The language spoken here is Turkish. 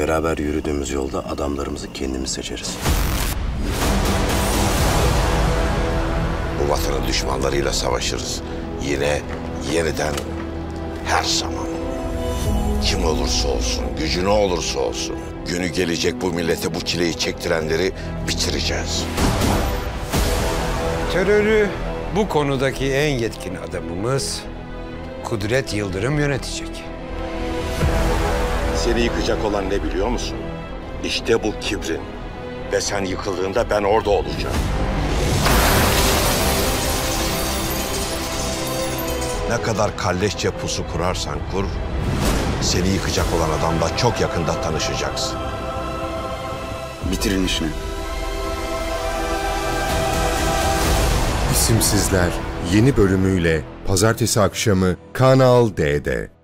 Beraber yürüdüğümüz yolda adamlarımızı kendimiz seçeriz. Bu vatanın düşmanlarıyla savaşırız. Yine, yeniden, her zaman. Kim olursa olsun, gücü ne olursa olsun. Günü gelecek bu millete bu çileyi çektirenleri bitireceğiz. Terörü bu konudaki en yetkin adamımız Kudret Yıldırım yönetecek. Seni yıkacak olan ne biliyor musun? İşte bu kibrin. Ve sen yıkıldığında ben orada olacağım. Ne kadar kalleşçe pusu kurarsan kur, seni yıkacak olan adamla çok yakında tanışacaksın. Bitirin işini. İsimsizler yeni bölümüyle pazartesi akşamı Kanal D'de.